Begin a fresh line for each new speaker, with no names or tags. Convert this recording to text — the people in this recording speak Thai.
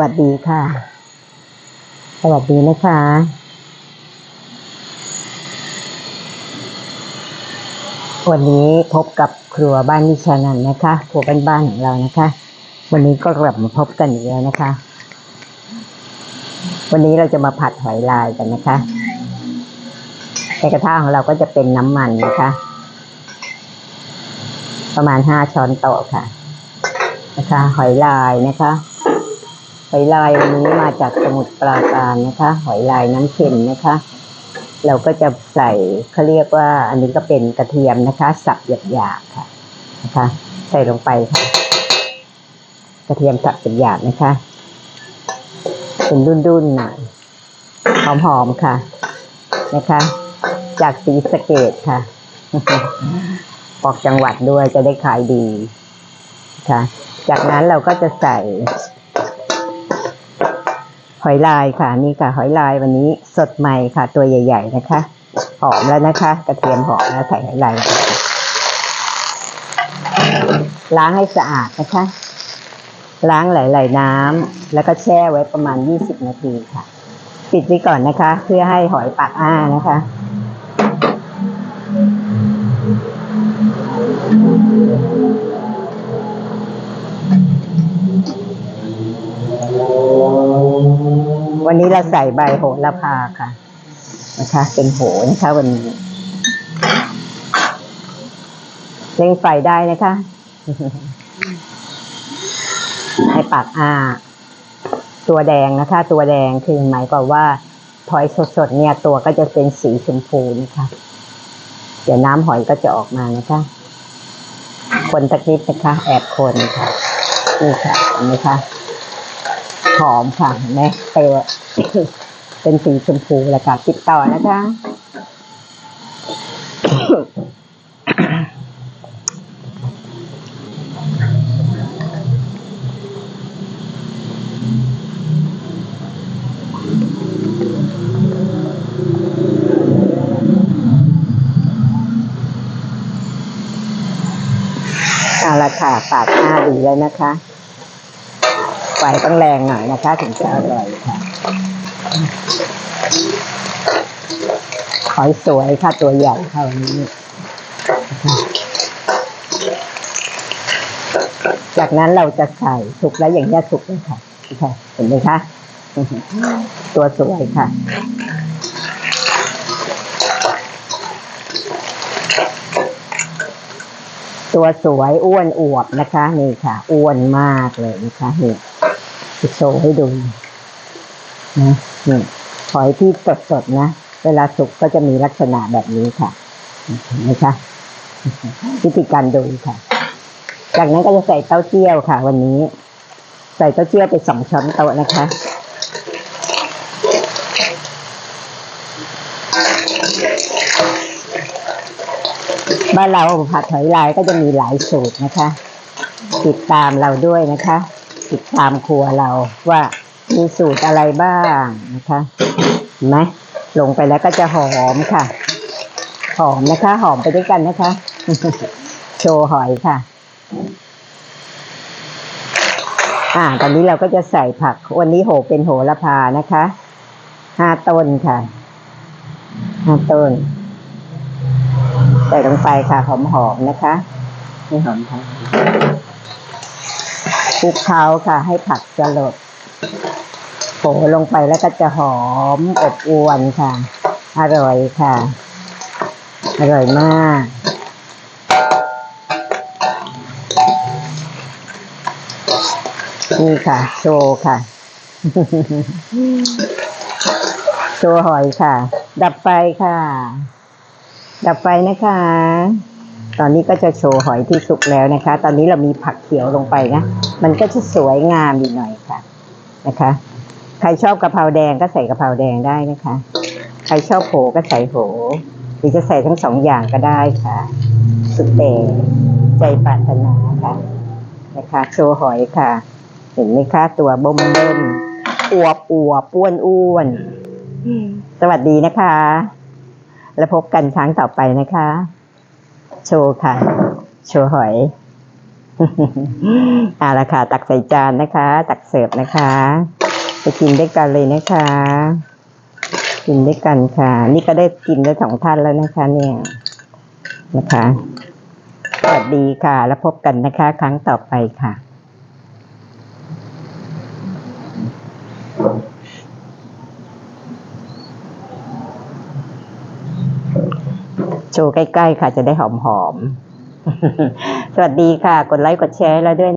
วัสดีค่ะ สวัสดีนะคะวันนี้พบกับครัวบ้านนิชานันนะคะครัวบ้านๆของเรานะคะ วันนี้ก็กลับมาพบกันอีกแล้วนะคะ วันนี้เราจะมาผัดหอยลายกันนะคะในกระทะของเราก็จะเป็นน้ำมันนะคะ ประมาณห้าช้อนโต๊ะค่ะ นะคะ หอยลายนะคะ หอยลายวันนี้มาจากสมุทรปราการนะคะ หอยลายน้ำเค็มนะคะ เราก็จะใส่เขาเรียกว่าอันนี้ก็เป็นกระเทียมนะคะ สับหยาบๆค่ะนะคะ ใส่ลงไปค่ะ กระเทียมสับหยาบๆนะคะ เป็นดุนๆหน่อยหอมๆค่ะนะคะ จากสีสะเกตค่ะออกจังหวัดด้วยจะได้ขายดีค่ะ จากนั้นเราก็จะใส่ หอยลายค่ะนี่ค่ะ หอยลายวันนี้สดใหม่ค่ะ ตัวใหญ่ ๆ นะคะ หอมแล้วนะคะ กระเทียมหอมแล้วใส่หอยลายล้างให้สะอาดนะคะ ล้างหลาย ๆ น้ำแล้วก็แช่ไว้ประมาณ 20 นาทีค่ะ ปิดไว้ก่อนนะคะ เพื่อให้หอยปากอ้านะคะ วันนี้เราใส่ใบโหระพาค่ะ นะคะ เป็นโหนะคะวันนี้เร่งไฟได้นะคะ ให้ปากอ้าตัวแดงนะคะ ตัวแดงคือหมายความว่าหอยสดๆเนี่ยตัวก็จะเป็นสีชมพูนะคะ เดี๋ยวน้ำหอยก็จะออกมานะคะ คนตะกิดนะคะ แอบคนค่ะนี่ค่ะเห็นไหมคะ หอมค่ะเห็นไหมเปรี้ยวเป็นสีชมพูแล้วค่ะติดต่อนะคะเอาละค่ะปาดหน้าดีแล้วนะคะ ไฟต้องแรงหน่อยนะคะถึงจะอร่อยค่ะหอยสวยค่ะตัวใหญ่ค่ะวันนี้นะคะจากนั้นเราจะใส่สุกแล้วอย่างนี้สุกเลยค่ะค่ะเห็นไหมคะ ตัวสวยค่ะ ตัวสวยอ้วนอวบนะคะ นี่ค่ะ อ้วนมากเลยนะคะนี่ จะโชว์ให้ดูนะนี่หอยที่สดๆนะ เวลาสุกก็จะมีลักษณะแบบนี้ค่ะนไหมคะวิธีการดูค่ะ จากนั้นก็จะใส่เต้าเจี้ยวค่ะ วันนี้ ใส่เต้าเจี้ยวไปสองช้อนโต๊ะนะคะบ้านเราผัดหอยลายก็จะมีหลายสูตรนะคะ ติดตามเราด้วยนะคะ ติดตามครัวเราว่ามีสูตรอะไรบ้างนะคะเห็นไหมลงไปแล้วก็จะหอมค่ะ หอมนะคะ หอมไปด้วยกันนะคะ โชว์หอยค่ะ อ่า ตอนนี้เราก็จะใส่ผัก วันนี้โหเป็นโหระพานะคะห้าต้นค่ะห้าต้น ใส่ลงไปค่ะหอมๆนะคะให้หอมค่ะ คลุกเคล้าค่ะ ให้ผักสลดโผลงไปแล้วก็จะหอมอบอวนค่ะ อร่อยค่ะ อร่อยมากนี่ค่ะ โชว์ค่ะ โชว์หอยค่ะ ดับไฟค่ะ ดับไฟนะคะ ตอนนี้ก็จะโชว์หอยที่สุกแล้วนะคะ ตอนนี้เรามีผักเขียวลงไปนะ มันก็จะสวยงามอีกหน่อยค่ะนะคะ ใครชอบกะเพราแดงก็ใส่กะเพราแดงได้นะคะ ใครชอบโหก็ใส่โห หรือจะใส่ทั้งสองอย่างก็ได้ค่ะ สุดแต่ใจปรารถนาค่ะนะคะ โชว์หอยค่ะ เห็นไหมคะตัวบ่มเบิ้มอวบอวบอ้วนอ้วน สวัสดีนะคะ แล้วพบกันครั้งต่อไปนะคะ โชว์ค่ะ โชว์หอยเอาละค่ะ ตักใส่จานนะคะ ตักเสิร์ฟนะคะไปกินด้วยกันเลยนะคะ กินด้วยกันค่ะ นี่ก็ได้กินได้สองท่านแล้วนะคะ เนี่ยนะคะสวัสดีค่ะ แล้วพบกันนะคะ ครั้งต่อไปค่ะ โชว์ใกล้ ๆ ค่ะจะได้หอมๆ สวัสดีค่ะ กดไลค์กดแชร์ให้เราด้วย